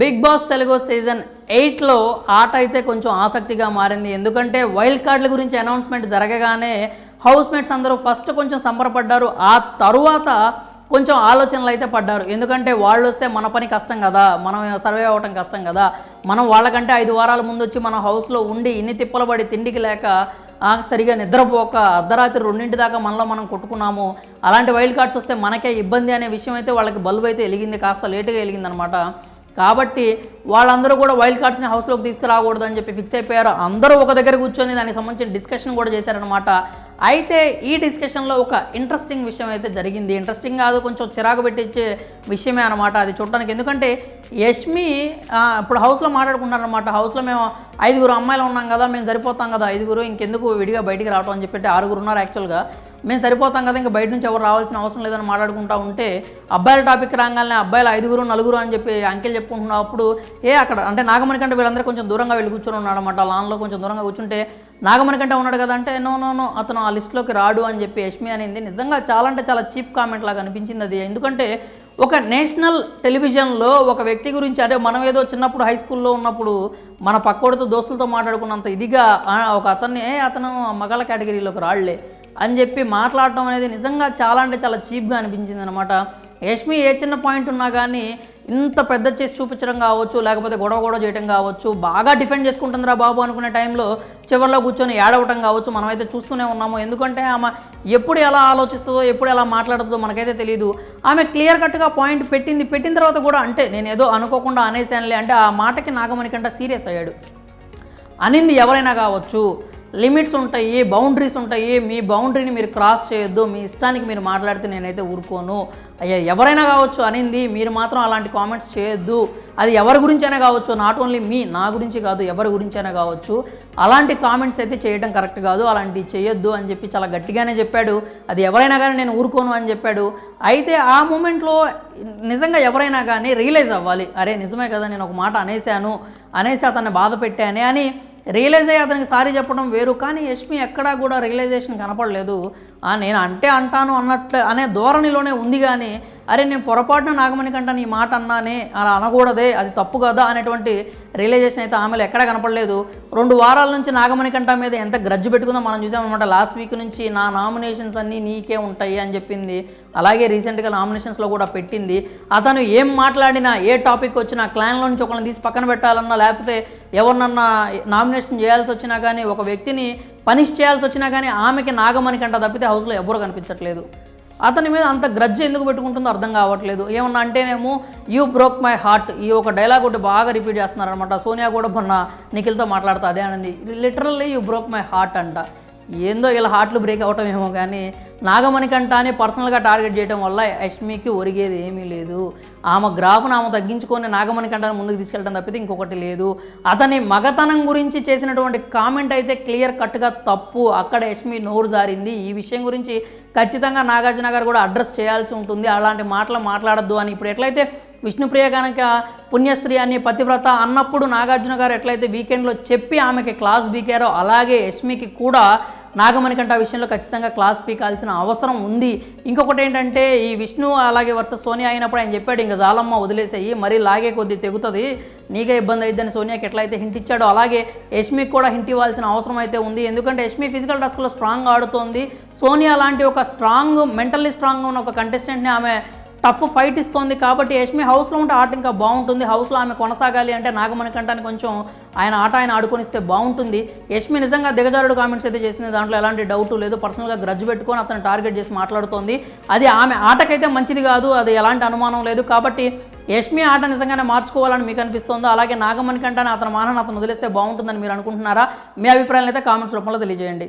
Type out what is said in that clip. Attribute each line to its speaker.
Speaker 1: Big boss Telugu season ఎయిట్లో ఆట అయితే కొంచెం ఆసక్తిగా మారింది. ఎందుకంటే వైల్డ్ కార్డుల గురించి అనౌన్స్మెంట్ జరగగానే హౌస్ మేట్స్ అందరూ ఫస్ట్ కొంచెం సంబరపడ్డారు. ఆ తరువాత కొంచెం ఆలోచనలు అయితే పడ్డారు. ఎందుకంటే వాళ్ళు వస్తే మన పని కష్టం కదా మనం సర్వే అవ్వటం కష్టం కదా. మనం వాళ్ళకంటే ఐదు వారాల ముందు వచ్చి మన హౌస్లో ఉండి ఇన్ని తిప్పలు పడి తిండికి లేక సరిగా నిద్రపోక అర్ధరాత్రి రెండింటి దాకా మనలో మనం కొట్టుకున్నాము. అలాంటి వైల్డ్ కార్డ్స్ వస్తే మనకే ఇబ్బంది అనే విషయం అయితే వాళ్ళకి బల్బు అయితే వెలిగింది. కాస్త లేటుగా వెలిగిందనమాట. కాబట్టి వాళ్ళందరూ కూడా వైల్డ్ కార్డ్స్ని హౌస్లోకి తీసుకురాకూడదు అని చెప్పి ఫిక్స్ అయిపోయారు. అందరూ ఒక దగ్గర కూర్చొని దానికి సంబంధించిన డిస్కషన్ కూడా చేశారనమాట అయితే ఈ డిస్కషన్లో ఒక ఇంట్రెస్టింగ్ విషయం అయితే జరిగింది. ఇంట్రెస్టింగ్ కాదు కొంచెం చిరాకు పెట్టించే విషయమే అనమాట అది చూడడానికి ఎందుకంటే యష్మి ఇప్పుడు హౌస్లో మాట్లాడుకుంటారనమాట హౌస్లో మేము ఐదుగురు అమ్మాయిలు ఉన్నాం కదా మేము సరిపోతాం కదా ఐదుగురు ఇంకెందుకు విడిగా బయటికి రావటం అని చెప్పి ఆరుగురు ఉన్నారు యాక్చువల్గా. మేము సరిపోతాం కదా ఇంకా బయట నుంచి ఎవరు రావాల్సిన అవసరం లేదని మాట్లాడుకుంటా ఉంటే అబ్బాయిల టాపిక్ రాగానే అబ్బాయిలు ఐదుగురు నలుగురు అని చెప్పి అంకెల్ చెప్పుకుంటున్నప్పుడు ఏ అక్కడ అంటే నాగమణి కంటే వీళ్ళందరూ కొంచెం దూరంగా వెళ్ళి కూర్చొని ఉన్నాడు అనమాట లాన్లో కొంచెం దూరంగా కూర్చుంటే నాగమణి కంటే ఉన్నాడు కదా అంటే నో నో నో అతను ఆ లిస్ట్లోకి రాడు అని చెప్పి యష్మి అనేది. నిజంగా చాలా అంటే చాలా చీప్ కామెంట్ లాగా అనిపించింది అది. ఎందుకంటే ఒక నేషనల్ టెలివిజన్లో ఒక వ్యక్తి గురించి అదే మనం ఏదో చిన్నప్పుడు హై స్కూల్లో ఉన్నప్పుడు మన పక్కోడితో దోస్తులతో మాట్లాడుకున్నంత ఇదిగా ఒక అతన్ని అతను మగాళ్ళ కేటగిరీలోకి రాళ్ళే అని చెప్పి మాట్లాడటం అనేది నిజంగా చాలా అంటే చాలా చీప్గా అనిపించింది అనమాట యష్మి ఏ చిన్న పాయింట్ ఉన్నా కానీ ఇంత పెద్ద చేసి చూపించడం కావచ్చు లేకపోతే గొడవ గొడవ చేయడం కావచ్చు బాగా డిఫెండ్ చేసుకుంటుందిరా బాబు అనుకునే టైంలో చివరిలో కూర్చొని ఏడవటం కావచ్చు మనమైతే చూస్తూనే ఉన్నాము. ఎందుకంటే ఆమె ఎప్పుడు ఎలా ఆలోచిస్తుందో ఎప్పుడు ఎలా మాట్లాడుతుందో మనకైతే తెలియదు ఆమె క్లియర్ కట్గా పాయింట్ పెట్టింది పెట్టిన తర్వాత కూడా అంటే నేను ఏదో అనుకోకుండా అనేసానులే అంటే ఆ మాటకి నాగమణి కంటే సీరియస్ అయ్యాడు. అనింది ఎవరైనా కావచ్చు లిమిట్స్ ఉంటాయి బౌండరీస్ ఉంటాయి. మీ బౌండరీని మీరు క్రాస్ చేయొద్దు. మీ ఇష్టానికి మీరు మాట్లాడితే నేనైతే ఊరుకోను. అయ్యా ఎవరైనా కావచ్చు అనింది మీరు మాత్రం అలాంటి కామెంట్స్ చేయొద్దు. అది ఎవరి గురించైనా కావచ్చు నాట్ ఓన్లీ మీ నా గురించి కాదు ఎవరి గురించైనా కావచ్చు. అలాంటి కామెంట్స్ అయితే చేయడం కరెక్ట్ కాదు. అలాంటివి చేయొద్దు అని చెప్పి చాలా గట్టిగానే చెప్పాడు. అది ఎవరైనా కానీ నేను ఊరుకోను అని చెప్పాడు. అయితే ఆ మూమెంట్లో నిజంగా ఎవరైనా కానీ రియలైజ్ అవ్వాలి. అరే నిజమే కదా నేను ఒక మాట అనేశాను. అనేసి అతన్ని బాధ పెట్టానే అని రియలైజ్ అయ్యి అతనికి సారీ చెప్పడం వేరు. కానీ యష్మి ఎక్కడా కూడా రియలైజేషన్ కనపడలేదు. నేను అంటే అంటాను అన్నట్లు అనే ధోరణిలోనే ఉంది కానీ అరే నేను పొరపాటున నాగమణి కంట నీ మాట అన్నానే అలా అనకూడదే అది తప్పు కదా అనేటువంటి రియలైజేషన్ అయితే ఆమెలో ఎక్కడా కనపడలేదు. రెండు వారాల నుంచి నాగమణి కంట మీద ఎంత గ్రజ్జు పెట్టుకుందో మనం చూసామన్నమాట లాస్ట్ వీక్ నుంచి నా నామినేషన్స్ అన్నీ నీకే ఉంటాయి అని చెప్పింది. అలాగే రీసెంట్గా నామినేషన్స్లో కూడా పెట్టింది. అతను ఏం మాట్లాడినా ఏ టాపిక్ వచ్చినా క్లాన్లో నుంచి ఒకరిని తీసి పక్కన పెట్టాలన్నా లేకపోతే ఎవరినన్నా నామినేషన్ చేయాల్సి వచ్చినా కానీ ఒక వ్యక్తిని పనిష్ చేయాల్సి వచ్చినా కానీ ఆమెకి నాగమణి కంట తప్పితే హౌస్లో ఎవరు కనిపించట్లేదు. అతని మీద అంత గ్రజ్జ ఎందుకు పెట్టుకుంటుందో అర్థం కావట్లేదు. ఏమన్నా అంటేనేమో యూ బ్రోక్ మై హార్ట్ ఈ ఒక డైలాగ్ ఒకటి బాగా రిపీట్ చేస్తున్నారనమాట సోనియా కూడా మొన్న నిఖిల్తో మాట్లాడుతా అదే అనింది. Literally you broke my heart అంట. ఏందో ఇలా హార్ట్లు బ్రేక్ అవటం ఏమో కానీ నాగమణి కంట అని పర్సనల్గా టార్గెట్ చేయడం వల్ల యష్మికి ఒరిగేది ఏమీ లేదు. ఆమె గ్రాఫ్ను ఆమె తగ్గించుకొని నాగమణి కంటని ముందుకు తీసుకెళ్ళడం తప్పితే ఇంకొకటి లేదు. అతని మగతనం గురించి చేసినటువంటి కామెంట్ అయితే క్లియర్ కట్గా తప్పు. అక్కడ యష్మి నోరు జారింది. ఈ విషయం గురించి ఖచ్చితంగా నాగార్జున గారు కూడా అడ్రస్ చేయాల్సి ఉంటుంది. అలాంటి మాటలు మాట్లాడద్దు అని. ఇప్పుడు ఎట్లయితే విష్ణుప్రియ కనుక పుణ్యస్త్రీ అని పతివ్రత అన్నప్పుడు నాగార్జున గారు ఎట్లయితే వీకెండ్లో చెప్పి ఆమెకి క్లాస్ బీకారో అలాగే యష్మికి కూడా నాగమణికంట ఆ విషయంలో ఖచ్చితంగా క్లాస్ పీకాల్సిన అవసరం ఉంది. ఇంకొకటి ఏంటంటే ఈ విష్ణు అలాగే వర్సెస్ సోనియా అయినప్పుడు ఆయన చెప్పాడు ఇంకా జాలమ్మ వదిలేసేయి మరీ లాగే కొద్ది తెగుతుంది నీకే ఇబ్బంది అయిద్దని సోనియాకి ఎట్లయితే హింట్ ఇచ్చాడో అలాగే యష్మికి కూడా హింట్ ఇవ్వాల్సిన అవసరం అయితే ఉంది. ఎందుకంటే యష్మి ఫిజికల్ టాస్క్లో స్ట్రాంగ్ ఆడుతోంది. సోనియా లాంటి ఒక స్ట్రాంగ్ మెంటల్లీ స్ట్రాంగ్ ఉన్న ఒక కంటెస్టెంట్ని ఆమె టఫ్ ఫైట్ ఇస్తోంది కాబట్టి యష్మి హౌస్లో ఉంటే ఆట ఇంకా బాగుంటుంది. హౌస్లో ఆమె కొనసాగాలి అంటే నాగమణి కంటానికి కొంచెం ఆయన ఆట ఆయన ఆడుకొనిస్తే బాగుంటుంది. యష్మి నిజంగా దిగజారుడు కామెంట్స్ అయితే చేసింది. దాంట్లో ఎలాంటి డౌట్ లేదు. పర్సనల్గా గ్రజ్ పెట్టుకొని అతను టార్గెట్ చేసి మాట్లాడుతోంది. అది ఆమె ఆటకైతే మంచిది కాదు. అది ఎలాంటి అనుమానం లేదు. కాబట్టి యష్మి ఆట నిజంగానే మార్చుకోవాలని మీకు అనిపిస్తుందో అలాగే నాగమణి కంటానే అతని మానని అతను వదిలేస్తే బాగుంటుందని మీరు అనుకుంటున్నారా? మీ అభిప్రాయాలు అయితే కామెంట్స్ రూపంలో తెలియజేయండి.